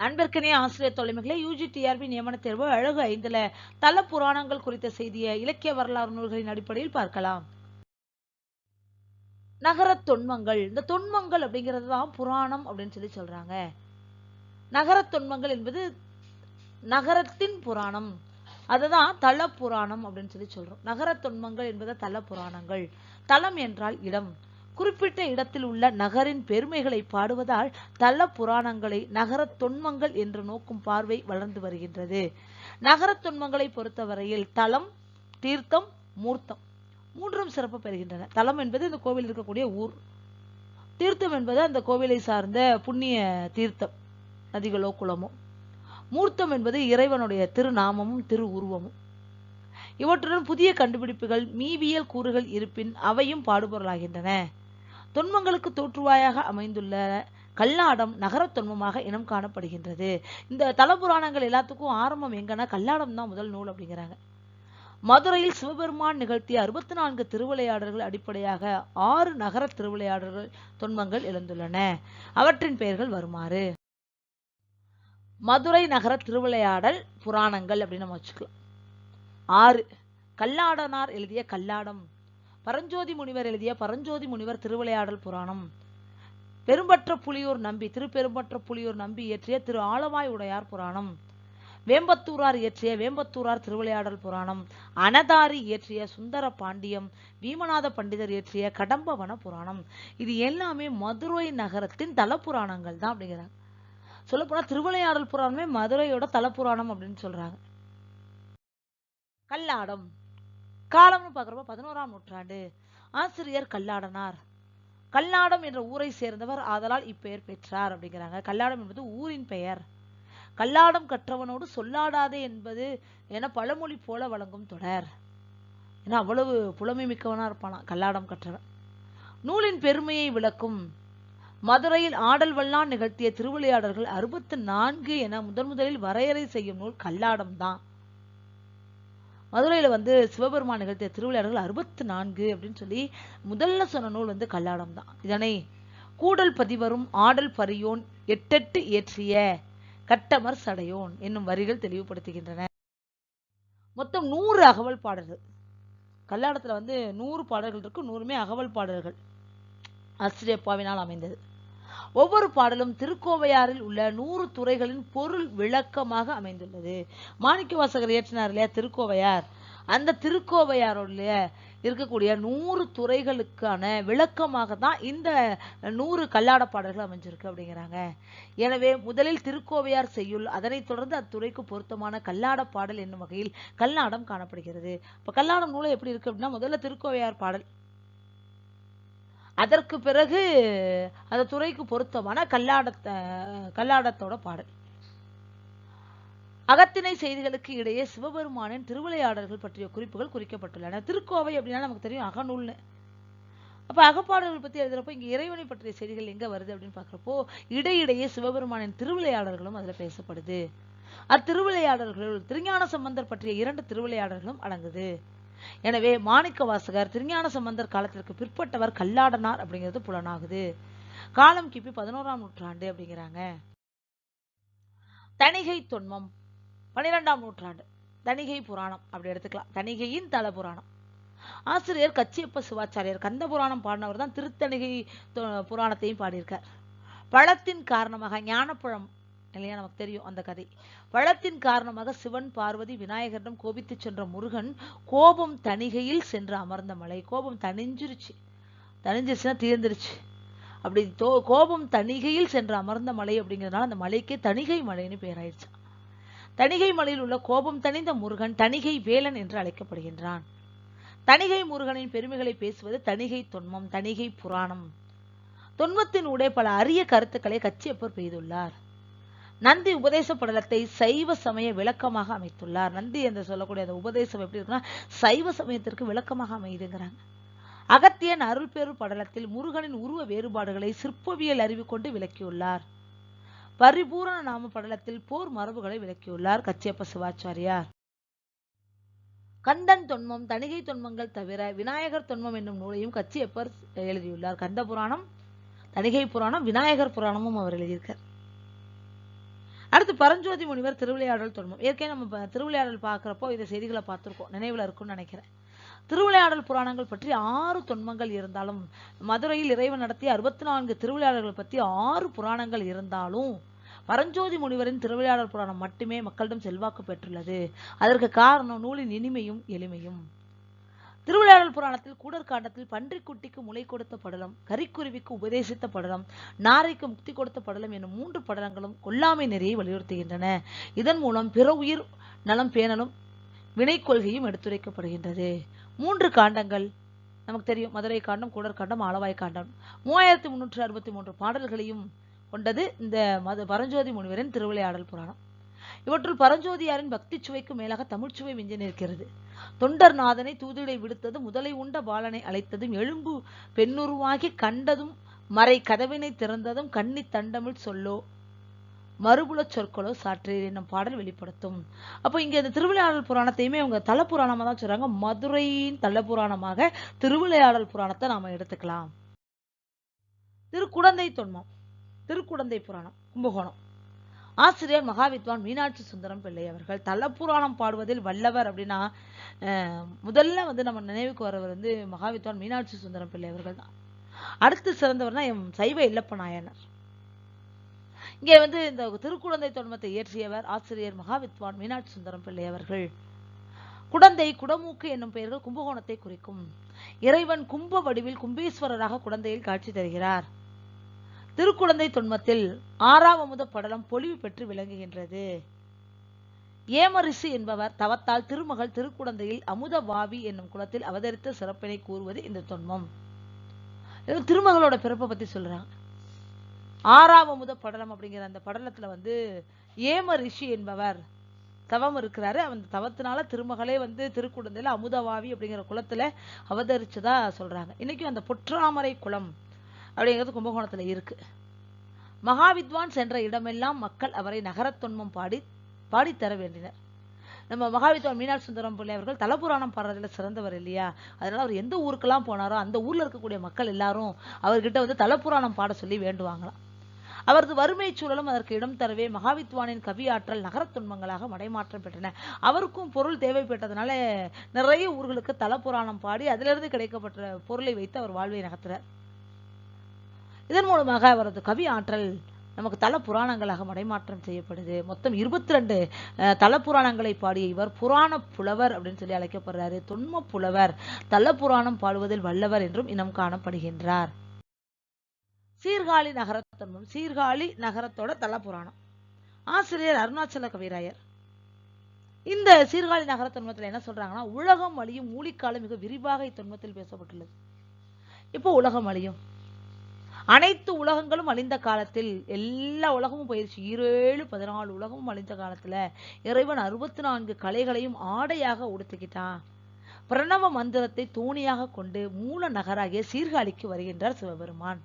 அன்பிற்கனே ஆசிரியர் தொலைமைகளை UG TRP நியமன தேர்வு அழகு ஐந்துல தல புராணங்கள் குறித்த செய்தியை இலக்கிய வரலாறு நூல்களின் அடிப்படையில் பார்க்கலாம். நகர தொன்மங்கள். இந்த தொன்மங்கள் அப்படிங்கிறது தான் புராணம் அப்படின்னு சொல்லி சொல்றாங்க. நகர தொன்மங்கள் என்பது நகரத்தின் புராணம். அதுதான் தல புராணம் அப்படின்னு சொல்லி சொல்றோம். நகர தொன்மங்கள் என்பது தல புராணங்கள். தலம் என்றால் இடம். குறிப்பிட்ட இடத்தில் உள்ள நகரின் பெருமைகளை பாடுவதால் தல புராணங்களை நகரத் தொன்மங்கள் என்று நோக்கும் பார்வை வளர்ந்து வருகின்றது. நகரத் தொன்மங்களை பொறுத்தவரையில் தலம் தீர்த்தம் மூர்த்தம் மூன்றும் சிறப்பு பெறுகின்றன. தலம் என்பது இந்த கோவில் இருக்கக்கூடிய ஊர். தீர்த்தம் என்பது அந்த கோவிலை சார்ந்த புண்ணிய தீர்த்தம் நதிகளோ குளமோ. மூர்த்தம் என்பது இறைவனுடைய திருநாமமும் திரு உருவமும் இவற்றுடன் புதிய கண்டுபிடிப்புகள் மீவியல் கூறுகள் இருப்பின் அவையும் பாடுபொருளாகின்றன. தொன்மங்களுக்கு தோற்றுவாயாக அமைந்துள்ள கல்லாடம் நகரத் தொன்மமாக இனம் காணப்படுகின்றது. இந்த தலபுராணங்கள் எல்லாத்துக்கும் ஆரம்பம் எங்கன்னா கல்லாடம் தான் முதல் நூல் அப்படிங்கிறாங்க. மதுரையில் சிவபெருமான் நிகழ்த்திய அறுபத்தி நான்கு திருவிளையாடல்கள் அடிப்படையாக ஆறு நகர திருவிளையாடல்கள் தொன்மங்கள் எழுந்துள்ளன. அவற்றின் பெயர்கள் வருமாறு. மதுரை நகர திருவிளையாடல் புராணங்கள் அப்படின்னு நம்ம வச்சுக்கலாம். ஆறு. கல்லாடனார் எழுதிய கல்லாடம். பரஞ்சோதி முனிவர் எழுதிய பரஞ்சோதி முனிவர் திருவிளையாடல் புராணம். பெரும்பற்ற புலியூர் நம்பி திருப்பெரும்பற்ற புலியூர் நம்பி இயற்றிய திரு ஆலவாய் உடையார் புராணம். வேம்பத்தூரார் இயற்றிய வேம்பத்தூரார் திருவிளையாடல் புராணம். அனதாரி இயற்றிய சுந்தர பாண்டியம். வீமநாத பண்டிதர் இயற்றிய கடம்பவன புராணம். இது எல்லாமே மதுரை நகரத்தின் தல புராணங்கள் தான் அப்படிங்கிறாங்க. சொல்லப்போனா திருவிளையாடல் புராணமே மதுரையோட தலப்புராணம் அப்படின்னு சொல்றாங்க. கல்லாடம். காலம்னு பார்க்குறப்ப பதினோராம் நூற்றாண்டு ஆசிரியர் கல்லாடனார். கல்லாடம் என்ற ஊரை சேர்ந்தவர் ஆதலால் இப்பெயர் பெற்றார் அப்படிங்கிறாங்க. கல்லாடம் என்பது ஊரின் பெயர். கல்லாடம் கற்றவனோடு சொல்லாடாதே என்பது என பழமொழி போல வழங்கும் தொடர். ஏன்னா அவ்வளவு புலமை மிக்கவனா இருப்பானா கல்லாடம் கற்றவன். நூலின் பெருமையை விளக்கும் மதுரையில் ஆடல் வல்லான் நிகழ்த்திய திருவிளையாடல்கள் அறுபத்து நான்கு என முதன் முதலில் வரையறை செய்யும் நூல் கல்லாடம் தான் மதுரையில் வந்து சிவபெருமான் நிகழ்த்திய திருவிளையாடல்கள் அறுபத்து நான்கு அப்படின்னு சொல்லி முதல்ல சொன்ன நூல் வந்து கல்லாடம் தான். இதனை கூடல் பதிவரும் ஆடல் பரியோன் எட்டெட்டு இயற்றிய கட்டமர் சடையோன் என்னும் வரிகள் தெளிவுபடுத்துகின்றன. மொத்தம் நூறு அகவல் பாடல்கள். கல்லாடத்தில் வந்து நூறு பாடல்கள் இருக்கு நூறுமே அகவல் பாடல்கள். ஆசிரியப்பாவினால் அமைந்தது. ஒவ்வொரு பாடலும் திருக்கோவையாரில் உள்ள நூறு துறைகளின் பொருள் விளக்கமாக அமைந்துள்ளது. மாணிக்க வாசகர் இயற்றினார் இல்லையா திருக்கோவையார்? அந்த திருக்கோவையாருடைய இருக்கக்கூடிய நூறு துறைகளுக்கான விளக்கமாக தான் இந்த நூறு கல்லாட பாடல்கள் அமைஞ்சிருக்கு அப்படிங்கிறாங்க. எனவே முதலில் திருக்கோவையார் செய்யுள் அதனைத் தொடர்ந்து அத்துறைக்கு பொருத்தமான கல்லாட பாடல் என்னும் வகையில் கல்லாடம் காணப்படுகிறது. இப்ப கல்லாடம் நூலை எப்படி இருக்கு அப்படின்னா முதல்ல திருக்கோவையார் பாடல் அதற்கு பிறகு அந்த துறைக்கு பொருத்தமான கல்லாடத்த கல்லாடத்தோட பாடல். அகத்திணை செய்திகளுக்கு இடையே சிவபெருமானின் திருவிளையாடல்கள் பற்றிய குறிப்புகள் குறிக்கப்பட்டுள்ளன. திருக்கோவை அப்படின்னா நமக்கு தெரியும் அகநூல்னு. அப்ப அகப்பாடல்கள் பத்தி எழுதுறப்போ இங்க இறைவனை பற்றிய செய்திகள் எங்க வருது அப்படின்னு பாக்குறப்போ இடையிடையே சிவபெருமானின் திருவிளையாடல்களும் அதுல பேசப்படுது. அத்திருவிளையாடல்கள் திருஞான சம்பந்தர் பற்றிய இரண்டு திருவிளையாடல்களும் அடங்குது. எனவே மாணிக்க வாசகர் திருஞான சம்பந்தர் காலத்திற்கு பிற்பட்டவர் கல்லாடனார் அப்படிங்கிறது புலனாகுது. காலம் கிபி பதினோராம் நூற்றாண்டு அப்படிங்கிறாங்க. தணிகை தொன்மம் பன்னிரெண்டாம் நூற்றாண்டு. தணிகை புராணம் அப்படி எடுத்துக்கலாம். தணிகையின் தல புராணம். ஆசிரியர் கச்சியப்ப சிவாச்சாரியர் கந்த புராணம் பாடினவர் தான் திருத்தணிகை புராணத்தையும் பாடியிருக்கார். பழத்தின் காரணமாக ஞானப்பழம் இல்லையா? நமக்கு தெரியும் அந்த கதை. வளத்தின் காரணமாக சிவன் பார்வதி விநாயகரிடம் கோபித்துச் சென்ற முருகன் கோபம் தணிகையில் சென்று அமர்ந்த மலை. கோபம் தணிஞ்சிருச்சு. தணிஞ்சிருச்சுன்னா தீர்ந்துருச்சு. அப்படி தோ கோபம் தணிகையில் சென்று அமர்ந்த மலை அப்படிங்கிறதுனால அந்த மலைக்கே தணிகை மலைன்னு பேராயிடுச்சு. தணிகை மலையில் உள்ள கோபம் தணிந்த முருகன் தணிகை வேலன் என்று அழைக்கப்படுகின்றான். தணிகை முருகனின் பெருமைகளை பேசுவது தணிகை தொன்மம் தணிகை புராணம். தொன்மத்தின் உடைய பல அரிய கருத்துக்களை கச்சியப்பர் பெய்துள்ளார். நந்தி உபதேச படலத்தை சைவ சமய விளக்கமாக அமைத்துள்ளார். நந்தி என்று சொல்லக்கூடிய அந்த உபதேசம் எப்படி இருக்குன்னா சைவ சமயத்திற்கு விளக்கமாக அமையுதுங்கிறாங்க. அகத்தியன் அருள்பேரு படலத்தில் முருகனின் உருவ வேறுபாடுகளை சிற்பவியல் அறிவு கொண்டு விளக்கியுள்ளார். பரிபூரண நாம படலத்தில் போர் மரபுகளை விளக்கியுள்ளார் கச்சியப்ப சிவாச்சாரியார். கந்தன் தொன்மம் தணிகை தொன்மங்கள் தவிர விநாயகர் தொன்மம் என்னும் நூலையும் கச்சியப்பர் எழுதியுள்ளார். கந்த புராணம் தணிகை புராணம் விநாயகர் புராணமும் அவர் எழுதியிருக்கார். அடுத்து பரஞ்சோதி முனிவர் திருவிளையாடல் தொன்மம் ஏற்கனவே நம்ம திருவிளையாடல் பார்க்குறப்போ இந்த செய்திகளை பார்த்துருக்கோம். நினைவில் இருக்கும்னு நினைக்கிறேன். திருவிளையாடல் புராணங்கள் பற்றி ஆறு தொன்மங்கள் இருந்தாலும் மதுரையில் இறைவன் நடத்திய அறுபத்தி நான்கு திருவிளையாடல்கள் பற்றி ஆறு புராணங்கள் இருந்தாலும் பரஞ்சோதி முனிவரின் திருவிளையாடல் புராணம் மட்டுமே மக்களிடம் செல்வாக்கு பெற்றுள்ளது. அதற்கு காரணம் நூலின் இனிமையும் எளிமையும். திருவிளையாடல் புராணத்தில் கூடர் காண்டத்தில் பன்றிக்குட்டிக்கு முளை கொடுத்த படலம் கரிக்குருவிக்கு உபதேசித்த படலம் நாரைக்கு முக்தி கொடுத்த படலம் எனும் மூன்று படலங்களும் கொல்லாமை நெறியை வலியுறுத்துகின்றன. இதன் மூலம் பிற உயிர் நலம் பேணலும் வினை கொள்கையும் எடுத்துரைக்கப்படுகின்றது. மூன்று காண்டங்கள். நமக்கு தெரியும் மதுரை காண்டம் கூடற்காண்டம் ஆலவாய் காண்டம். மூவாயிரத்தி முன்னூற்றி அறுபத்தி மூன்று பாடல்களையும் கொண்டது இந்த மது பரஞ்சோதி முனிவரின் திருவிளையாடல் புராணம். இவற்றுள் பரஞ்சோதியாரின் பக்தி சுவைக்கு மேலாக தமிழ்ச்சுவை மிஞ்சி நிற்கிறது. தொண்டர் நாதனை தூதிடை விடுத்ததும் முதலை உண்ட பாலனை அழைத்ததும் எழும்பு பெண்ணுருவாகி கண்டதும் மறை கதவினை திறந்ததும் கண்ணி தண்டமிழ் சொல்லோ மறுபுலச் சொற்களோ சாற்றீர் என்னும் பாடல் வெளிப்படுத்தும். அப்போ இங்க இந்த திருவிளையாடல் புராணத்தையுமே அவங்க தல புராணமா தான் சொல்றாங்க. மதுரையின் தல புராணமாக திருவிளையாடல் புராணத்தை நாம எடுத்துக்கலாம். திருக்குடந்தை தொன்மம். திருக்குடந்தை புராணம் கும்பகோணம். ஆசிரியர் மகாவித்வான் மீனாட்சி சுந்தரம் பிள்ளை அவர்கள் தலப்புராணம் பாடுவதில் வல்லவர் அப்படின்னா முதல்ல வந்து நம்ம நினைவுக்கு வரவர் வந்து மகாவித்வான் மீனாட்சி சுந்தரம் பிள்ளை அவர்கள் தான். அடுத்து சிறந்தவர்னா எம் சைவ இல்லப்ப நாயனர். இங்கே வந்து இந்த திருக்குழந்தை தொன்மத்தை இயற்றியவர் ஆசிரியர் மகாவித்வான் மீனாட்சி சுந்தரம் பிள்ளை அவர்கள். குடந்தை குடமூக்கு என்னும் பெயர்கள் கும்பகோணத்தை குறிக்கும். இறைவன் கும்ப வடிவில் கும்பேஸ்வரராக குடந்தையில் காட்சி தருகிறார். திருக்குழந்தை தொன்மத்தில் ஆறாம் அமுத படலம் பொலிவு பெற்று விளங்குகின்றது. ஏமரிசு என்பவர் தவத்தால் திருமகள் திருக்குழந்தையில் அமுத வாவி என்னும் குளத்தில் அவதரித்த சிறப்பினை கூறுவது இந்த தொன்மம். இது திருமகளோட பிறப்பை பத்தி சொல்றாங்க. ஆறாம் அமுத படலம் அப்படிங்கிற அந்த படலத்துல வந்து ஏம ரிஷி என்பவர் தவம் இருக்கிறாரு. அந்த தவத்தினால திருமகளே வந்து திருக்குழந்தையில அமுதவாவி அப்படிங்கிற குளத்துல அவதரிச்சதா சொல்றாங்க. இன்னைக்கும் அந்த பொற்றாமரை குளம் அப்படிங்கிறது கும்பகோணத்துல இருக்கு. மகாவித்வான் சென்ற இடமெல்லாம் மக்கள் அவரை நகரத்தொன்மம் பாடி பாடித்தர வேண்டினர். நம்ம மகாவித்வான் மீனாட்சி சுந்தரம் பிள்ளை அவர்கள் தலபுராணம் பாடுறதுல சிறந்தவர் இல்லையா? அதனால அவர் எந்த ஊருக்கெல்லாம் போனாரோ அந்த ஊர்ல இருக்கக்கூடிய மக்கள் எல்லாரும் அவர்கிட்ட வந்து தலபுராணம் பாட சொல்லி வேண்டுவாங்களாம். அவரது வறுமை சூழலும் அதற்கு இடம் தரவே மகாவித்வானின் கவி ஆற்றல் நகரத் துன்பங்களாக மடைமாற்றம் பெற்றன. அவருக்கும் பொருள் தேவைப்பட்டதுனால நிறைய ஊர்களுக்கு தலபுராணம் பாடி அதிலிருந்து கிடைக்கப்பட்ட பொருளை வைத்து அவர் வாழ்வை நகர்த்துறார் இதன் மூலமாக அவரது கவி ஆற்றல் நமக்கு தல புராணங்களாக மடைமாற்றம் செய்யப்படுது. மொத்தம் இருபத்தி ரெண்டு தல புராணங்களை பாடிய இவர் புராண புலவர் அப்படின்னு சொல்லி அழைக்கப்படுறாரு. தொன்ம புலவர் தல புராணம் பாடுவதில் வல்லவர் என்றும் இனம் காணப்படுகின்றார். சீர்காழி நகரத்தன்மம் சீர்காழி நகரத்தோட தல புராணம். ஆசிரியர் அருணாச்சல கவிராயர். இந்த சீர்காழி நகர தொன்மத்துல என்ன சொல்றாங்கன்னா உலகம் அழியும் மூலிக்காலம் மிக விரிவாக இத்தொன்மத்தில் பேசப்பட்டுள்ளது. இப்போ உலகம் அழியும். அனைத்து உலகங்களும் அழிந்த காலத்தில் எல்லா உலகமும் போயிடுச்சு ஏழு பதினாலு உலகமும் அழிந்த காலத்தில் இறைவன் அறுபத்தி நான்கு கலைகளையும் ஆடையாக உடுத்திக்கிட்டான். பிரணவ மந்திரத்தை தோணியாக கொண்டு மூல நகராகிய சீர்காழிக்கு வருகின்றார் சிவபெருமான்.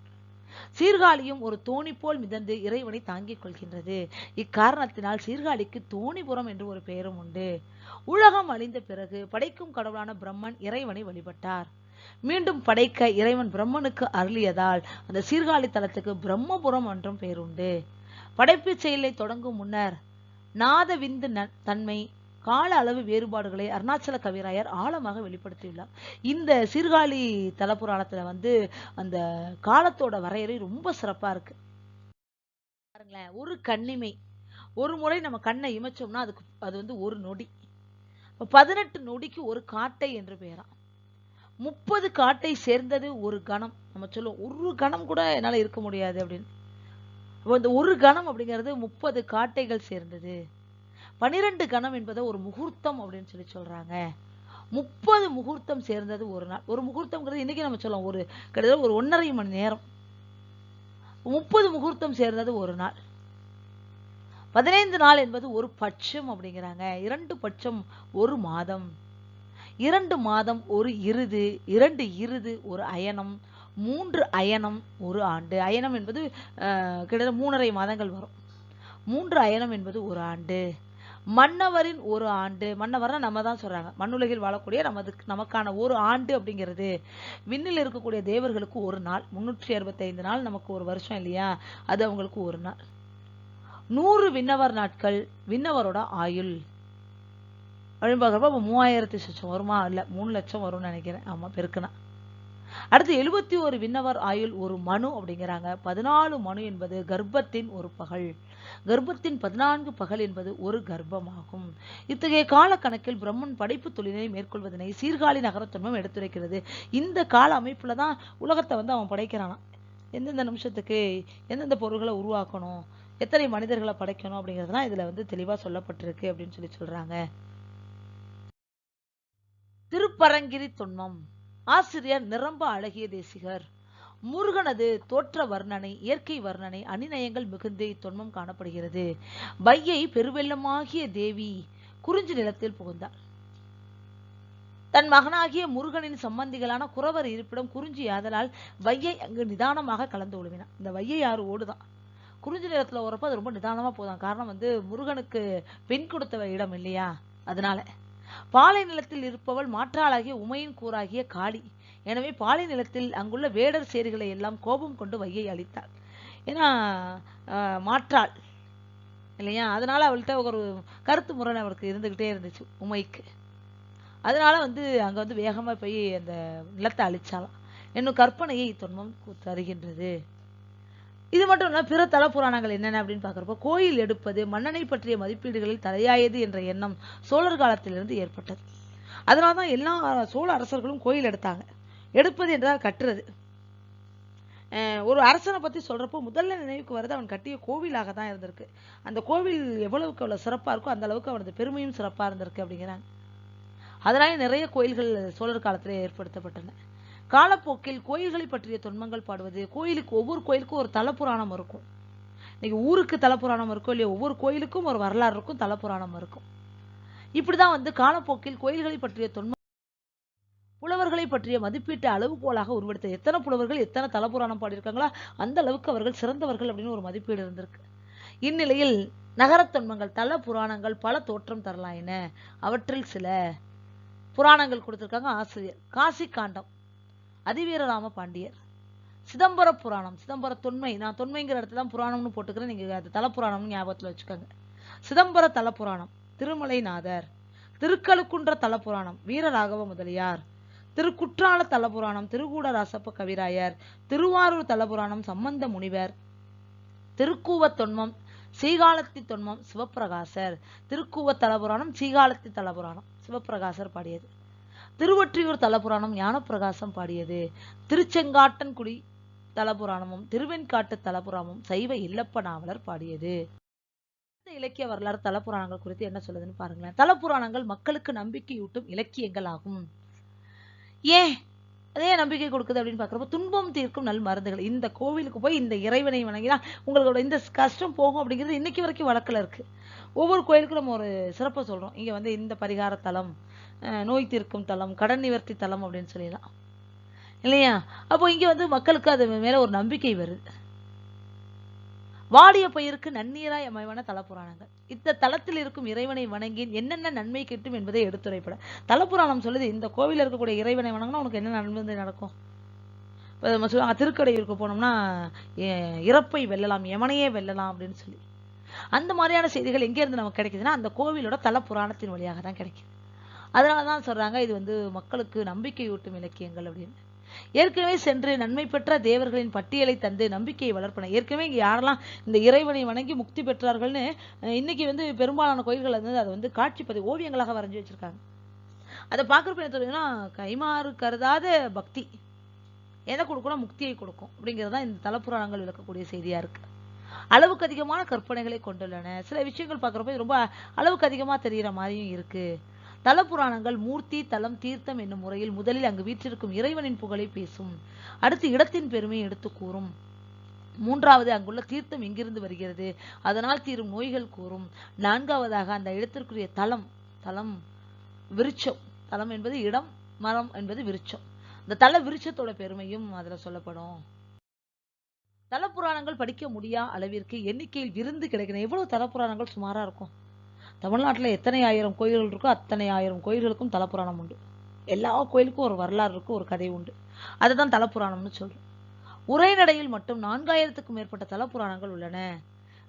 சீர்காழியும் ஒரு தோணி போல் மிதந்து இறைவனை தாங்கிக் கொள்கின்றது. இக்காரணத்தினால் சீர்காழிக்கு தோணிபுரம் என்று ஒரு பெயரும் உண்டு. உலகம் அழிந்த பிறகு படைக்கும் கடவுளான பிரம்மன் இறைவனை வழிபட்டார். மீண்டும் படைக்க இறைவன் பிரம்மனுக்கு அருளியதால் அந்த சீர்காழி தலத்துக்கு பிரம்மபுரம் என்றும் பெயர் உண்டு. செயலை தொடங்கும் முன்னர் நாத விந்து தன்மை கால அளவு வேறுபாடுகளை அருணாச்சல கவிராயர் ஆழமாக வெளிப்படுத்தியுள்ளார். இந்த சீர்காழி தலப்புராணத்துல வந்து அந்த காலத்தோட வரையறை ரொம்ப சிறப்பா இருக்கு. பாருங்களேன் ஒரு கண்ணிமை. ஒரு முறை நம்ம கண்ணை இமைச்சோம்னா அதுக்கு அது வந்து ஒரு நொடி. பதினெட்டு நொடிக்கு ஒரு காட்டை என்று பெயராம். முப்பது காட்டை சேர்ந்தது ஒரு கணம். நம்ம சொல்லுவோம் ஒரு கணம் கூட என்னால் இருக்க முடியாது அப்படின்னு. அப்போ இந்த ஒரு கணம் அப்படிங்கிறது முப்பது காட்டைகள் சேர்ந்தது. பனிரெண்டு கணம் என்பதை ஒரு முகூர்த்தம் அப்படின்னு சொல்லி சொல்கிறாங்க முப்பது முகூர்த்தம் சேர்ந்தது ஒரு நாள். ஒரு முகூர்த்தம்ங்கிறது இன்னைக்கு நம்ம சொல்லலாம் ஒரு கிட்டத்தட்ட ஒரு ஒன்றரை மணி நேரம். முப்பது முகூர்த்தம் சேர்ந்தது ஒரு நாள். பதினைந்து நாள் என்பது ஒரு பட்சம் அப்படிங்கிறாங்க. இரண்டு பட்சம் ஒரு மாதம். இரண்டு மாதம் ஒரு இருது இரண்டு இருது ஒரு அயனம் மூன்று அயனம் ஒரு ஆண்டு. அயனம் என்பது கிட்டத்தட்ட மூணரை மாதங்கள் வரும். மூன்று அயனம் என்பது ஒரு ஆண்டு. மன்னவரின் ஒரு ஆண்டு. மன்னவர்னா நம்ம தான் சொல்றாங்க. மண்ணுலகில் வாழக்கூடிய நமது நமக்கான ஒரு ஆண்டு அப்படிங்கிறது. விண்ணில் இருக்கக்கூடிய தேவர்களுக்கு ஒரு நாள். முன்னூற்றி அறுபத்தைந்து நாள் நமக்கு ஒரு வருஷம் இல்லையா? அது அவங்களுக்கு ஒரு நாள். நூறு விண்ணவர் நாட்கள் விண்ணவரோட ஆயுள். அப்படின்னு பார்க்குறப்ப அப்போ மூவாயிரத்தி லட்சம் வருமா? இல்லை மூணு லட்சம் வரும்னு நினைக்கிறேன். ஆமாம் பெருக்குனா. அடுத்து எழுபத்தி ஒரு விண்ணவர் ஆயுள் ஒரு மனு அப்படிங்கிறாங்க. பதினாலு மனு என்பது கர்ப்பத்தின் ஒரு பகல். கர்ப்பத்தின் பதினான்கு பகல் என்பது ஒரு கர்ப்பமாகும். இத்தகைய காலக்கணக்கில் பிரம்மன் படைப்பு தொழிலை மேற்கொள்வதனை சீர்காழி நகரத்துவம் எடுத்துரைக்கிறது. இந்த கால அமைப்புல தான் உலகத்தை வந்து அவன் படைக்கிறானா எந்தெந்த நிமிஷத்துக்கு எந்தெந்த பொருள்களை உருவாக்கணும் எத்தனை மனிதர்களை படைக்கணும் அப்படிங்கிறதுலாம் இதுல வந்து தெளிவா சொல்லப்பட்டிருக்கு அப்படின்னு சொல்லி சொல்றாங்க. திருப்பரங்கிரி தொன்மம். ஆசிரியர் நிரம்ப அழகிய தேசிகர். முருகனது தோற்ற வர்ணனை இயற்கை வர்ணனை அணிநயங்கள் மிகுந்து இத்தொன்மம் காணப்படுகிறது. பையை பெருவெள்ளமாகிய தேவி குறிஞ்சி நிலத்தில் புகுந்தார். தன் மகனாகிய முருகனின் சம்பந்திகளான குறவர் இருப்பிடம் குறிஞ்சி ஆதலால் வையை அங்கு நிதானமாக கலந்து ஒழுவினான். இந்த வையை யாரு ஓடுதான் குறிஞ்சி நிலத்துல ஓரப்ப அது ரொம்ப நிதானமா போதான் காரணம் வந்து முருகனுக்கு பெண் கொடுத்த இடம் இல்லையா? அதனால. பாலை நிலத்தில் இருப்பவள் மாற்றாளாகிய உமையின் கூறாகிய காளி. எனவே பாலை நிலத்தில் அங்குள்ள வேடர் சேரிகளை எல்லாம் கோபம் கொண்டு வையை அழித்தாள். ஏன்னா மாற்றாள். இல்லையா? அதனால அவள்கிட்ட ஒரு கருத்து முரண் அவருக்கு இருந்துகிட்டே இருந்துச்சு உமைக்கு. அதனால வந்து அங்க வந்து வேகமா போய் அந்த நிலத்தை அழிச்சாலாம் என்னும் கற்பனையை துன்பம் தருகின்றது. இது மட்டும் இல்லை பிற தல புராணங்கள் என்னென்ன அப்படின்னு பார்க்குறப்போ கோயில் எடுப்பது மன்னனை பற்றிய மதிப்பீடுகளில் தலையாயது என்ற எண்ணம் சோழர் காலத்திலிருந்து ஏற்பட்டது. அதனால தான் எல்லா சோழ அரசர்களும் கோயில் எடுத்தாங்க. எடுப்பது என்றால் கட்டுறது. ஒரு அரசனை பற்றி சொல்கிறப்போ முதல்ல நினைவுக்கு வருது அவன் கட்டிய கோவிலாக தான் இருந்திருக்கு. அந்த கோவில் எவ்வளவுக்கு அவ்வளோ சிறப்பாக இருக்கோ அந்த அளவுக்கு அவனது பெருமையும் சிறப்பாக இருந்திருக்கு அப்படிங்கிறாங்க. அதனால நிறைய கோயில்கள் சோழர் காலத்திலே ஏற்படுத்தப்பட்டன. காலப்போக்கில் கோயில்களை பற்றிய தொன்மங்கள் பாடுவது கோயிலுக்கு ஒவ்வொரு கோயிலுக்கும் ஒரு தலப்புராணம் இருக்கும். இன்னைக்கு ஊருக்கு தலப்புராணம் இருக்கும் இல்லையா ஒவ்வொரு கோயிலுக்கும் ஒரு வரலாறு இருக்கும் தலப்புராணம் இருக்கும். இப்படிதான் வந்து காலப்போக்கில் கோயில்களை பற்றிய தொன்ம புலவர்களை பற்றிய மதிப்பீட்டு அளவுகோலாக உருவெடுத்த எத்தனை புலவர்கள் எத்தனை தலப்புராணம் பாடியிருக்காங்களோ அந்த அளவுக்கு அவர்கள் சிறந்தவர்கள் அப்படின்னு ஒரு மதிப்பீடு இருந்திருக்கு. இந்நிலையில் நகரத் தொன்மங்கள் தல புராணங்கள் பல தோற்றம் தரலாம் என அவற்றில் சில புராணங்கள் கொடுத்திருக்காங்க ஆசிரியர். காசி காண்டம் அதிவீரராம பாண்டியர். சிதம்பர புராணம் சிதம்பர தொன்மை. நான் தொன்மைங்கிற இடத்துல தான் புராணம்னு போட்டுக்கிறேன். நீங்க அது தல ஞாபகத்தில் வச்சுக்கோங்க. சிதம்பர தல திருமலைநாதர். திருக்கழுக்குன்ற தல வீரராகவ முதலியார். திருக்குற்றால தலபுராணம் திருகூட ராசப்ப கவிராயர். திருவாரூர் தலபுராணம் சம்பந்த முனிவர். திருக்கூவ தொன்மம். சீகாலத்தி தொன்மம். சிவப்பிரகாசர். திருக்கூவ தலபுராணம் சீகாலத்தி தலபுராணம் சிவப்பிரகாசர் பாடியது. திருவொற்றியூர் தலபுராணம் ஞானப்பிரகாசம் பாடியது. திருச்செங்காட்டன்குடி தலபுராணமும் திருவெண்காட்டு தலபுராணமும் சைவ இல்லப்ப நாவலர் பாடியது. இந்த இலக்கிய வரலாறு தலப்புராணங்கள் குறித்து என்ன சொல்லுதுன்னு பாருங்களேன். தலப்புராணங்கள் மக்களுக்கு நம்பிக்கையூட்டும் இலக்கியங்கள் ஆகும். ஏன்? அதே நம்பிக்கை கொடுக்குது அப்படின்னு பார்க்குறப்ப துன்பம் தீர்க்கும் நல் மருந்துகள். இந்த கோவிலுக்கு போய் இந்த இறைவனை வணங்கினா உங்களோட இந்த கஷ்டம் போகும் அப்படிங்கிறது இன்னைக்கு வரைக்கும் வழக்குல இருக்கு. ஒவ்வொரு கோயிலுக்கும் நம்ம ஒரு சிறப்பை சொல்றோம். இங்க வந்து இந்த பரிகார தலம் நோய் தீர்க்கும் தலம் கடன் நிவர்த்தி தலம் அப்படின்னு சொல்லிடலாம். இல்லையா? அப்போ இங்கே வந்து மக்களுக்கு அது மேலே ஒரு நம்பிக்கை வருது. வாடிய பயிருக்கு நன்னீராய் அமைவான தலப்புராணங்கள். இந்த தலத்தில் இருக்கும் இறைவனை வணங்கி என்னென்ன நன்மை கிட்டும் என்பதை எடுத்துரைப்பட. தலப்புராணம் சொல்லுது இந்த கோவிலில் இருக்கக்கூடிய இறைவனை வணங்கினா உனக்கு என்ன நன்மை நடக்கும்? இப்போ நம்ம சொல்லுவாங்க திருக்கடையூருக்கு போனோம்னா எ- இறப்பை வெல்லலாம் யமனையே வெல்லலாம் அப்படின்னு சொல்லி. அந்த மாதிரியான செய்திகள் எங்கேருந்து நமக்கு கிடைக்குதுன்னா அந்த கோவிலோட தலப்புராணத்தின் வழியாக தான் கிடைக்குது. அதனால தான் சொல்றாங்க இது வந்து மக்களுக்கு நம்பிக்கையூட்டும் இலக்கியங்கள் அப்படின்னு. ஏற்கனவே சென்று நன்மை பெற்ற தேவர்களின் பட்டியலை தந்து நம்பிக்கையை வளர்ப்பன. ஏற்கனவே இங்கே யாரெல்லாம் இந்த இறைவனை வணங்கி முக்தி பெற்றார்கள்னு இன்னைக்கு வந்து பெரும்பாலான கோயில்கள் வந்து அதை வந்து காட்சிப்பதி ஓவியங்களாக வரைஞ்சு வச்சிருக்காங்க. அதை பார்க்குறப்ப என்ன தெரியுதுன்னா கைமாறு கருதாத பக்தி. எதை கொடுக்கணும்? முக்தியை கொடுக்கும். அப்படிங்கிறது தான் இந்த தலப்புராணங்கள் விளக்கக்கூடிய செய்தியா இருக்கு. அளவுக்கு அதிகமான கற்பனைகளை கொண்டுள்ளன. சில விஷயங்கள் பார்க்குறப்ப ரொம்ப அளவுக்கு அதிகமா தெரிகிற மாதிரியும் தல புராணங்கள் மூர்த்தி தலம் தீர்த்தம் என்னும் முறையில் முதலில் அங்கு வீற்றிருக்கும் இறைவனின் புகழை பேசும். அடுத்து இடத்தின் பெருமையை எடுத்து கூறும். மூன்றாவது அங்குள்ள தீர்த்தம் எங்கிருந்து வருகிறது? அதனால் தீரும் நோய்கள் கூறும். நான்காவதாக அந்த இடத்திற்குரிய தலம் தலம் விருட்சம். தலம் என்பது இடம் மரம் என்பது விருட்சம். இந்த தல விருட்சத்தோட பெருமையும் அதுல சொல்லப்படும். தலப்புராணங்கள் படிக்க முடியா அளவிற்கு எண்ணிக்கையில் விருந்து கிடைக்கணும். எவ்வளவு தலப்புராணங்கள் சுமாரா இருக்கும்? தமிழ்நாட்டில் எத்தனை ஆயிரம் கோயில்கள் இருக்கோ அத்தனை ஆயிரம் கோயில்களுக்கும் தலப்புராணம் உண்டு. எல்லா கோயிலுக்கும் ஒரு வரலாறு இருக்கும் ஒரு கதை உண்டு. அதை தான் தலப்புராணம்னு சொல்கிறோம் உரைநடையில் மட்டும் நான்காயிரத்துக்கும் மேற்பட்ட தலப்புராணங்கள் உள்ளன.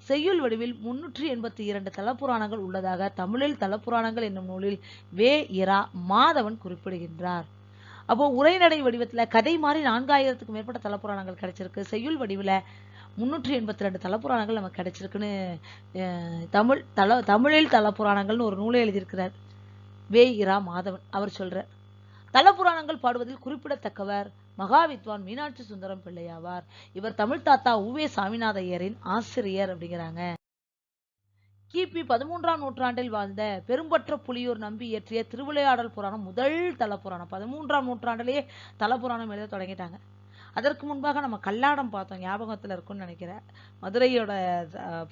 செய்யுள் வடிவில் முன்னூற்றி எண்பத்தி இரண்டு தலப்புராணங்கள் உள்ளதாக தமிழில் தலப்புராணங்கள் என்னும் நூலில் வே. இரா. மாதவன் குறிப்பிடுகின்றார். அப்போ உரைநடை வடிவத்தில் கதை மாதிரி நான்காயிரத்துக்கும் மேற்பட்ட தலப்புராணங்கள் கிடைச்சிருக்கு. செய்யுள் வடிவில் முன்னூற்றி எண்பத்தி ரெண்டு தலப்புராணங்கள் நமக்கு கிடைச்சிருக்குன்னு தமிழ் தல தமிழில் தலப்புராணங்கள்னு ஒரு நூலை எழுதியிருக்கிறார். வே இரா மாதவன் அவர் சொல்றார். தலப்புராணங்கள் பாடுவதில் குறிப்பிடத்தக்கவர் மகாவித்வான் மீனாட்சி சுந்தரம் பிள்ளையாவார் இவர் தமிழ் தாத்தா உவே சாமிநாதையரின் ஆசிரியர் அப்படிங்கிறாங்க. கிபி பதிமூன்றாம் நூற்றாண்டில் வாழ்ந்த பெரும்பற்ற புலியூர் நம்பி இயற்றிய திருவிளையாடல் புராணம் முதல் தலப்புராணம். பதிமூன்றாம் நூற்றாண்டிலேயே தலப்புராணம் எழுத தொடங்கிட்டாங்க. அதற்கு முன்பாக நம்ம கல்லாடம் பார்த்தோம் ஞாபகத்துல இருக்கும்னு நினைக்கிறேன். மதுரையோட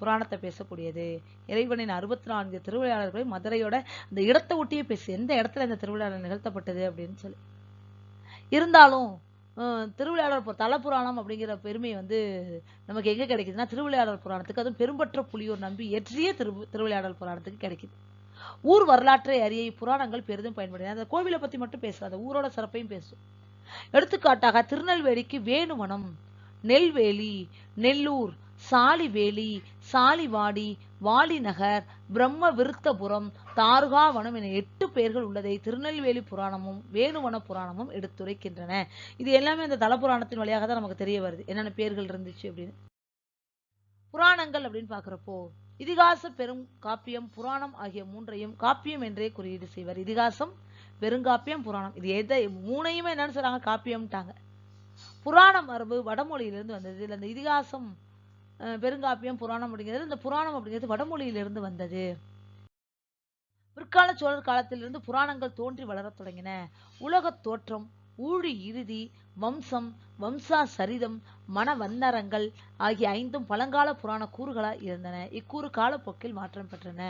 புராணத்தை பேசக்கூடியது. இறைவனின் அறுபத்தி நான்கு திருவிழாளர்களை மதுரையோட அந்த இடத்தை ஒட்டியே பேசு எந்த இடத்துல இந்த திருவிழாளர் நிகழ்த்தப்பட்டது அப்படின்னு சொல்லி. இருந்தாலும் அஹ், திருவிளையாடல் தல புராணம் அப்படிங்கிற பெருமை வந்து நமக்கு எங்கே கிடைக்குதுன்னா திருவிளையாடல் புராணத்துக்கு. அதுவும் பெரும்பற்ற புலியூர் நம்பி இயற்றிய திரு திருவிளையாடல் புராணத்துக்கு கிடைக்குது. ஊர் வரலாற்றை அறிய புராணங்கள் பெரிதும் பயன்படுது அந்த கோவிலை பற்றி மட்டும் பேசுறது ஊரோட சிறப்பையும் பேசும் எடுத்துக்காட்டாக திருநெல்வேலிக்கு வேணுவனம் நெல்வேலி நெல்லூர் சாலிவேலி சாலிவாடி வாலிநகர் பிரம்ம விருத்தபுரம் தார்காவனம் என எட்டு பெயர்கள் உள்ளதை திருநெல்வேலி புராணமும் வேணுவன புராணமும் எடுத்துரைக்கின்றன. இது எல்லாமே அந்த தலபுராணத்தின் வழியாக தான் நமக்கு தெரிய வருது. என்னென்ன பெயர்கள் இருந்துச்சு அப்படின்னு. புராணங்கள் அப்படின்னு பார்க்குறப்போ இதிகாச பெரும் காப்பியம் புராணம் ஆகிய மூன்றையும் காப்பியம் என்றே குறியீடு செய்வர். இதிகாசம் பெருங்காப்பியம் புராணம். இது எதை மூணையுமே என்னன்னு சொல்றாங்க காப்பியம்ட்டாங்க. புராண மரபு வடமொழியிலிருந்து வந்தது. இல்லை இந்த இதிகாசம் அஹ், பெருங்காப்பியம் புராணம் அப்படிங்கிறது இந்த புராணம் அப்படிங்கிறது வடமொழியிலிருந்து வந்தது. பிற்கால சோழர் காலத்திலிருந்து புராணங்கள் தோன்றி வளரத் தொடங்கின. உலகத் தோற்றம் ஊழி இறுதி வம்சம் வம்சா சரிதம் மனவந்தரங்கள் ஆகிய ஐந்தும் பழங்கால புராண கூறுகளாக இருந்தன. இக்கூறு காலப்போக்கில் மாற்றம் பெற்றன.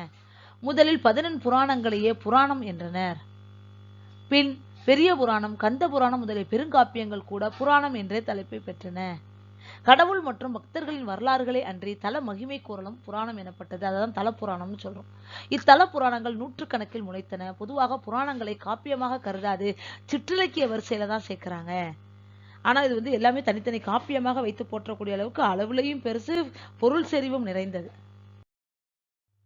முதலில் பதினெண் புராணங்களையே புராணம் என்றனர். பின் பெரிய புராணம் கந்த புராணம் முதலிய பெருங்காப்பியங்கள் கூட புராணம் என்றே தலைப்பை பெற்றன. கடவுள் மற்றும் பக்தர்களின் வரலாறுகளை அன்றி தல மகிமை கூறலும் புராணம் எனப்பட்டது. அதான் தல புராணம்னு சொல்றோம். இத்தல புராணங்கள் நூற்றுக்கணக்கில் முளைத்தன. பொதுவாக புராணங்களை காப்பியமாக கருதாது சிற்றிலக்கிய வரிசையில தான் சேர்க்கிறாங்க. ஆனா இது வந்து எல்லாமே தனித்தனி காப்பியமாக வைத்து போற்றக்கூடிய அளவுக்கு அளவுலையும் பெருசு பொருள் செறிவும் நிறைந்தது.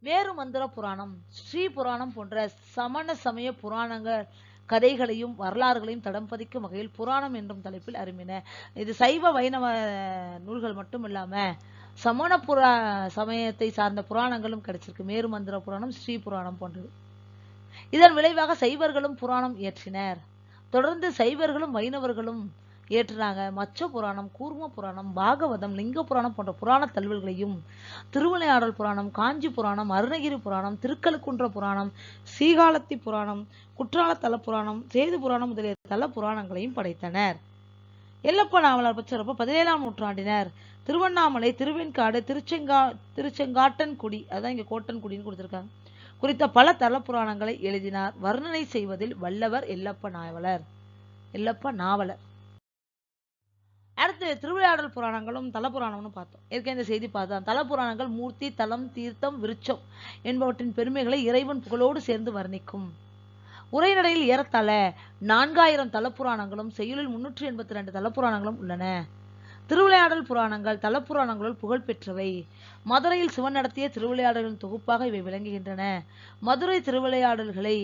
வேறு மந்திர புராணம் ஸ்ரீ புராணம் போன்ற சமண சமய புராணங்கள் கதைகளையும் வரலாறுகளையும் தடம் பதிக்கும் வகையில் புராணம் என்றும் தலைப்பில் அரும்பின. இது சைவ வைணவ நூல்கள் மட்டும் இல்லாம சமண புரா சமயத்தை சார்ந்த புராணங்களும் கிடைச்சிருக்கு. மேரு மந்திர புராணம் ஸ்ரீ புராணம் போன்றது. இதன் விளைவாக சைவர்களும் புராணம் இயற்றினர். தொடர்ந்து சைவர்களும் வைணவர்களும் ஏற்றுறாங்க. மச்ச புராணம் கூர்ம புராணம் பாகவதம் லிங்க புராணம் போன்ற புராண தழுவல்களையும் திருவிளையாடல் புராணம் காஞ்சி புராணம் அருணகிரி புராணம் திருக்கழுக்குன்ற புராணம் சீகாலத்தி புராணம் குற்றால தல புராணம் சேது புராணம் முதலிய தல புராணங்களையும் படைத்தனர். எல்லப்ப நாவலர் பச்சரப்ப பதினேழாம் நூற்றாண்டினர். திருவண்ணாமலை திருவெண்காடு திருச்செங்கா திருச்செங்காட்டன்குடி அதான் இங்க கோட்டன்குடின்னு கொடுத்திருக்காங்க. குறித்த பல தல புராணங்களை எழுதினார். வர்ணனை செய்வதில் வல்லவர் எல்லப்ப நாவலர். எல்லப்ப நாவலர். அடுத்து திருவிளையாடல் புராணங்களும் தலபுராணம்னு பார்த்தோம். ஏற்கனவே இந்த செய்தி பார்த்தோம் தலபுராணங்கள் மூர்த்தி தலம் தீர்த்தம் விருட்சம் என்பவற்றின் பெருமைகளை இறைவன் புகழோடு சேர்ந்து வர்ணிக்கும். உரைநடையில் ஏறத்தாழ நான்காயிரம் தலப்புராணங்களும் செய்யுளில் முன்னூற்றி எண்பத்தி ரெண்டு தலப்புராணங்களும் உள்ளன. திருவிளையாடல் புராணங்கள் தலப்புராணங்களுள் புகழ்பெற்றவை மதுரையில் சிவன் நடத்திய திருவிளையாடலின் தொகுப்பாக இவை விளங்குகின்றன. மதுரை திருவிளையாடல்களை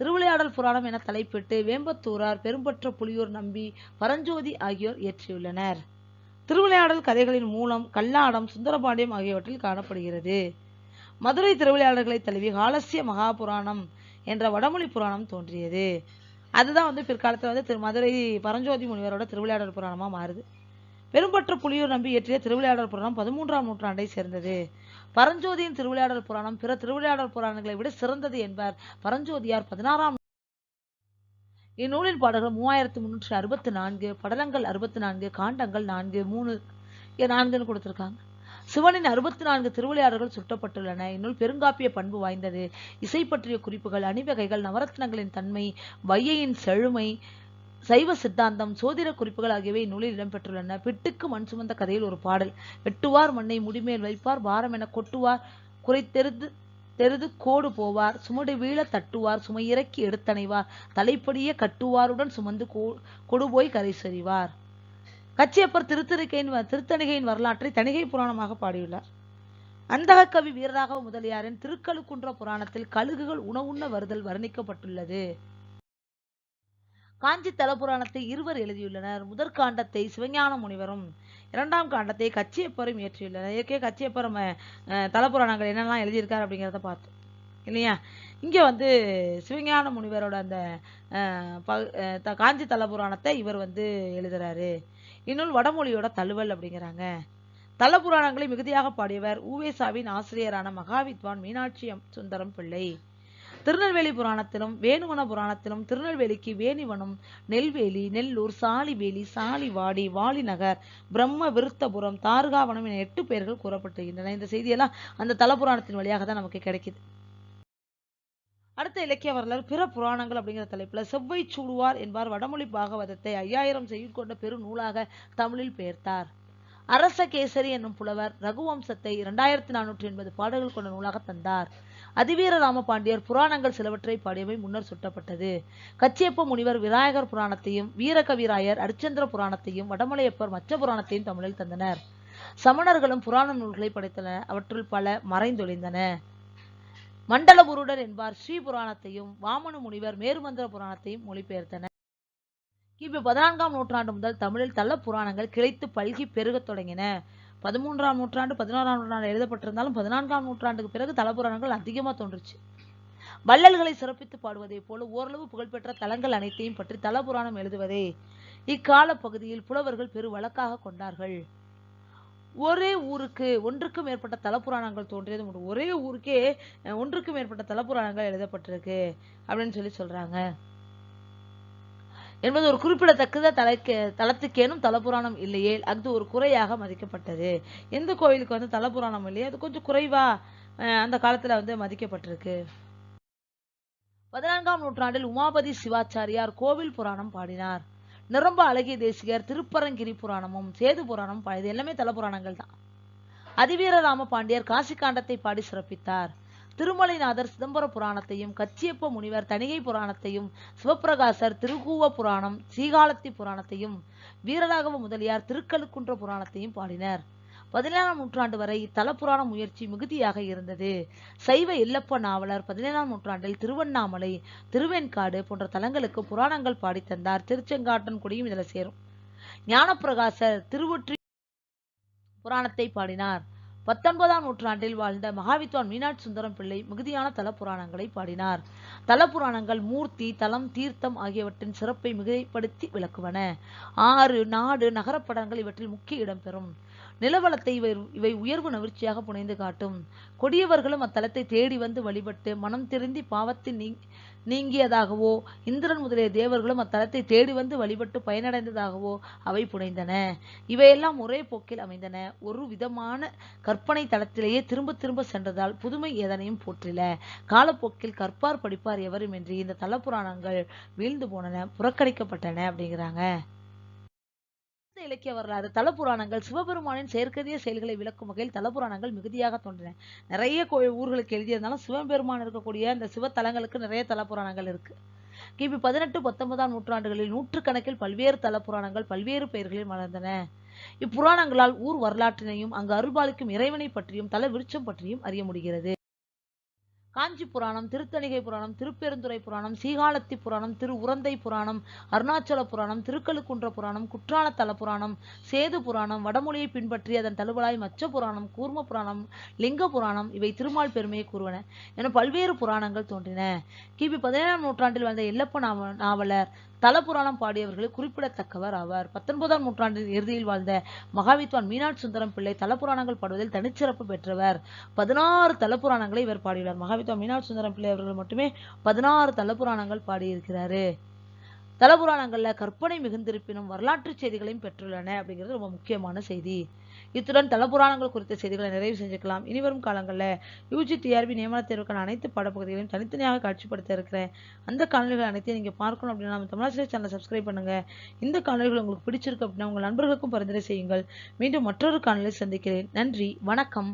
திருவிளையாடல் புராணம் என தலைப்பிட்டு வேம்பத்தூரார் பெரும்பற்ற புலியூர் நம்பி பரஞ்சோதி ஆகியோர் இயற்றியுள்ளனர். திருவிளையாடல் கதைகளின் மூலம் கல்லாடம் சுந்தரபாண்டியம் ஆகியவற்றில் காணப்படுகிறது. மதுரை திருவிளையாடல்களை தழுவி காலசிய மகாபுராணம் என்ற வடமொழி புராணம் தோன்றியது. அதுதான் வந்து பிற்காலத்துல வந்து திரு மதுரை பரஞ்சோதி முனிவரோட திருவிளையாடல் புராணமா மாறுது. பெரும்பற்ற புலியூர் நம்பி இயற்றிய திருவிளையாடல் புராணம் பதிமூன்றாம் நூற்றாண்டை சேர்ந்தது. பரஞ்சோதியின் திருவிளையாடல் புராணம் பிற திருவிளையாடல் புராணங்களை விட சிறந்தது என்பார் பரஞ்சோதியார் பதினாறாம் இந்நூலின் பாடல்கள் மூவாயிரத்தி முன்னூற்றி அறுபத்தி நான்கு படலங்கள் அறுபத்தி நான்கு காண்டங்கள் நான்கு மூணு நான்குன்னு கொடுத்திருக்காங்க. சிவனின் அறுபத்தி நான்கு திருவிளையாடல்கள் சுட்டப்பட்டுள்ளன. இந்நூல் பெருங்காப்பிய பண்பு வாய்ந்தது. இசை பற்றிய குறிப்புகள் அணிவகைகள் நவரத்னங்களின் தன்மை வையையின் செழுமை சைவ சித்தாந்தம் சோதிட குறிப்புகள் ஆகியவை இந்நூலில் இடம்பெற்றுள்ளன. பிட்டுக்கு மண் சுமந்த கதையில் ஒரு பாடல். வெட்டுவார் மண்ணை முடிமேல் வைப்பார் பாரம் என கொட்டுவார் குறைத்தெருது தெருது கோடு போவார் சுமடு வீழ தட்டுவார் சுமை இறக்கி எடுத்தணைவார் தலைப்படிய கட்டுவாருடன் சுமந்து கோ- கொடுபோய் கரை சரிவார். கச்சியப்பர் திருத்தணிகையின் வ- திருத்தணிகையின் வரலாற்றை தணிகை புராணமாக பாடியுள்ளார். அந்தக கவி வீரராக முதலியாரின் திருக்கழுக்குன்ற புராணத்தில் கழுகுகள் உணவுண்ண வருதல் வர்ணிக்கப்பட்டுள்ளது. காஞ்சி தலபுராணத்தை இருவர் எழுதியுள்ளனர். முதற் காண்டத்தை சிவஞான முனிவரும் இரண்டாம் காண்டத்தை கச்சியப்பரும் இயற்றியுள்ளனர். ஏற்கே கச்சியப்பரும் அஹ், தலபுராணங்கள் என்னெல்லாம் எழுதியிருக்காரு அப்படிங்கிறத பார்த்தோம் இல்லையா? இங்கே வந்து சிவஞான முனிவரோட அந்த ப- த- காஞ்சி தலபுராணத்தை இவர் வந்து எழுதுறாரு. இந்நூல் வடமொழியோட தழுவல் அப்படிங்கிறாங்க. தலபுராணங்களை மிகுதியாக பாடியவர் ஊவேசாவின் ஆசிரியரான மகாவித்வான் மீனாட்சி சுந்தரம் பிள்ளை. திருநெல்வேலி புராணத்திலும் வேணுவன புராணத்திலும் திருநெல்வேலிக்கு வேணிவனம் நெல்வேலி நெல்லூர் சாலிவேலி சாலிவாடி வாலிநகர் பிரம்ம விருத்தபுரம் தார்காவனம் என எட்டு பெயர்கள் கூறப்பட்டிருக்கின்றன. இந்த செய்தியெல்லாம் அந்த தலபுராணத்தின் வழியாக தான் நமக்கு கிடைக்குது. அடுத்த இலக்கிய வரலாறு பிற புராணங்கள் அப்படிங்கிற தலைப்புல செவ்வை சூடுவார் என்பார் வடமொழி பாகவதத்தை ஐயாயிரம் செய்யுள் கொண்ட பெரு நூலாக தமிழில் பெயர்த்தார். அரச கேசரி என்னும் புலவர் ரகுவம்சத்தை இரண்டாயிரத்தி நானூற்றி எண்பது பாடல்கள் கொண்ட நூலாக தந்தார். அதிவீர ராம பாண்டியர் புராணங்கள் சிலவற்றை பாடியவை முன்னர் சுட்டப்பட்டது. கச்சியப்ப முனிவர் விநாயகர் புராணத்தையும் வீரகவிராயர் அரிச்சந்திர புராணத்தையும் வடமலையப்பர் மச்ச புராணத்தையும் தமிழில் தந்தனர். சமணர்களும் புராண நூல்களை படைத்தனர் அவற்றுள் பல மறைந்தொழிந்தன. மண்டலபுருடர் என்பார் ஸ்ரீ புராணத்தையும் வாமன முனிவர் மேருமந்திர புராணத்தையும் மொழிபெயர்த்தனர். கிபி பதினான்காம் நூற்றாண்டு முதல் தமிழில் தள்ள புராணங்கள் கிளைத்து பல்கி பெருகத் தொடங்கின. பதிமூன்றாம் நூற்றாண்டு பதினாறாம் நூற்றாண்டு எழுதப்பட்டிருந்தாலும் பதினான்காம் நூற்றாண்டுக்கு பிறகு தலபுராணங்கள் அதிகமாக தோன்றுச்சு. வள்ளல்களை சிறப்பித்து பாடுவதைப் போல ஓரளவு புகழ்பெற்ற தலங்கள் அனைத்தையும் பற்றி தலபுராணம் எழுதுவதே இக்கால பகுதியில் புலவர்கள் பெரு வழக்காக கொண்டார்கள். ஒரே ஊருக்கு ஒன்றுக்கும் மேற்பட்ட தலப்புராணங்கள் தோன்றியது ஒரே ஊருக்கே ஒன்றுக்கும் மேற்பட்ட தலப்புராணங்கள் எழுதப்பட்டிருக்கு அப்படின்னு சொல்லி சொல்றாங்க. என்பது ஒரு குறிப்பிடத்தக்கத. தலைக்கு தலத்துக்கேனும் தலபுராணம் இல்லையே. அது ஒரு குறையாக மதிக்கப்பட்டது. எந்த கோவிலுக்கு வந்து தலபுராணம் இல்லையே? அது கொஞ்சம் குறைவா அந்த காலத்துல வந்து மதிக்கப்பட்டிருக்கு. பதினான்காம் நூற்றாண்டில் உமாபதி சிவாச்சாரியார் கோவில் புராணம் பாடினார். நிரம்ப அழகிய தேசிகர் திருப்பரங்கிரி புராணமும் சேது புராணமும் பாடியது. எல்லாமே தலபுராணங்கள் தான். அதிவீரராம பாண்டியர் காசி காண்டத்தை பாடி சிறப்பித்தார். திருமலைநாதர் சிதம்பர புராணத்தையும் கச்சியப்ப முனிவர் தணிகை புராணத்தையும் சிவப்பிரகாசர் திருக்கூவ புராணம் சீகாலத்தி புராணத்தையும் வீரராகவ முதலியார் திருக்கழுக்குன்ற புராணத்தையும் பாடினர். பதினேழாம் நூற்றாண்டு வரை தலப்புராண முயற்சி மிகுதியாக இருந்தது. சைவ இல்லப்ப நாவலர் பதினேழாம் நூற்றாண்டில் திருவண்ணாமலை திருவெண்காடு போன்ற தலங்களுக்கு புராணங்கள் பாடித்தந்தார் திருச்செங்காட்டன் குடியும் இதில் சேரும். ஞானப்பிரகாசர் திருவொற்றி புராணத்தை பாடினார். பத்தொன்பதாம் நூற்றாண்டில் வாழ்ந்த மகாவித்வான் மீனாட்சி சுந்தரம் பிள்ளை மிகுதியான தல புராணங்களை பாடினார். தல புராணங்கள் மூர்த்தி தலம் தீர்த்தம் ஆகியவற்றின் சிறப்பை மிகைப்படுத்தி விளக்குவன. ஆறு நாடு நகரப்படங்கள் இவற்றில் முக்கிய இடம்பெறும் நிலவளத்தை இவை இவை உயர்வு நவிர்ச்சியாக புனைந்து காட்டும். கொடியவர்களும் அத்தலத்தை தேடி வந்து வழிபட்டு மனம் திருந்தி பாவத்தின் நீங்கியதாகவோ இந்திரன் முதலிய தேவர்களும் அத்தலத்தை தேடி வந்து வழிபட்டு பயனடைந்ததாகவோ அவை புனைந்தன. இவையெல்லாம் ஒரே போக்கில் அமைந்தன. ஒரு விதமான கற்பனை தளத்திலேயே திரும்ப திரும்ப சென்றதால் புதுமை எதனையும் போற்றில. காலப்போக்கில் கற்பார் படிப்பார் எவருமின்றி இந்த தலப்புராணங்கள் வீழ்ந்து போனன புறக்கணிக்கப்பட்டன அப்படிங்கிறாங்க. இலக்கிய வரலாறு தலப்புராணங்கள் சிவபெருமானின் செயற்கரிய செயல்களை விளக்கும் வகையில் தலப்புராணங்கள் மிகுதியாக தோன்றின. நிறைய ஊர்களுக்கு எழுதியிருந்தாலும் சிவபெருமான் இருக்கக்கூடிய அந்த சிவத்தலங்களுக்கு நிறைய தலப்புராணங்கள் இருக்கு. கிபி பதினெட்டு பத்தொன்பதாம் நூற்றாண்டுகளில் நூற்றுக்கணக்கில் பல்வேறு தலப்புராணங்கள் பல்வேறு பெயர்களில் மலர்ந்தன இப்புராணங்களால் ஊர் வரலாற்றினையும் அங்கு அருள்பாலிக்கும் இறைவனை பற்றியும் தல விருட்சம் பற்றியும் அறிய முடிகிறது. காஞ்சி புராணம் திருத்தணிகை புராணம் திருப்பெருந்துறை புராணம் சீகாலத்தி புராணம் திரு உரந்தை புராணம் அருணாச்சல புராணம் திருக்கழுக்குன்ற புராணம் குற்றாலத்தல புராணம் சேது புராணம் வடமொழியை பின்பற்றி அதன் தழுவலாய் மச்ச புராணம் கூர்ம புராணம் லிங்க புராணம் இவை திருமால் பெருமையை கூறுவன. என பல்வேறு புராணங்கள் தோன்றின. கிபி பதினேழாம் நூற்றாண்டில் வந்த எல்லப்ப நாவலர் தலபுராணம் பாடியவர்களில் குறிப்பிடத்தக்கவர் ஆவார். பத்தொன்பதாம் நூற்றாண்டின் இறுதியில் வாழ்ந்த மகாவித்வான் மீனாட் சுந்தரம் பிள்ளை தலபுராணங்கள் பாடுவதில் தனிச்சிறப்பு பெற்றவர். பதினாறு தலபுராணங்களை இவர் பாடியுள்ளார். மகாவித்வான் மீனாட் சுந்தரம் பிள்ளை அவர்கள் மட்டுமே பதினாறு தலபுராணங்கள் பாடியிருக்கிறாரு. தலபுராணங்களில் கற்பனை மிகுந்திருப்பினும் வரலாற்று செய்திகளையும் பெற்றுள்ளன அப்படிங்கிறது ரொம்ப முக்கியமான செய்தி. இத்துடன் தலபுராணங்கள் குறித்த செய்திகளை நிறைவு செஞ்சுக்கலாம். இனிவரும் காலங்களில் யூஜி டிஆர்பி நியமன தேர்வுக்கான அனைத்து பாடப்பகுதிகளையும் தனித்தனியாக காட்சிப்படுத்த இருக்கிறேன் அந்த காணொலிகள் அனைத்தையும் நீங்கள் பார்க்கணும் அப்படின்னா நம்ம தமிழாசிரியர் சேனலை சப்ஸ்கிரைப் பண்ணுங்க. இந்த காணொலிகள் உங்களுக்கு பிடிச்சிருக்கு அப்படின்னா உங்கள் நண்பர்களுக்கும் பரிந்துரை செய்யுங்கள். மீண்டும் மற்றொரு காணொலி சந்திக்கிறேன். நன்றி. வணக்கம்.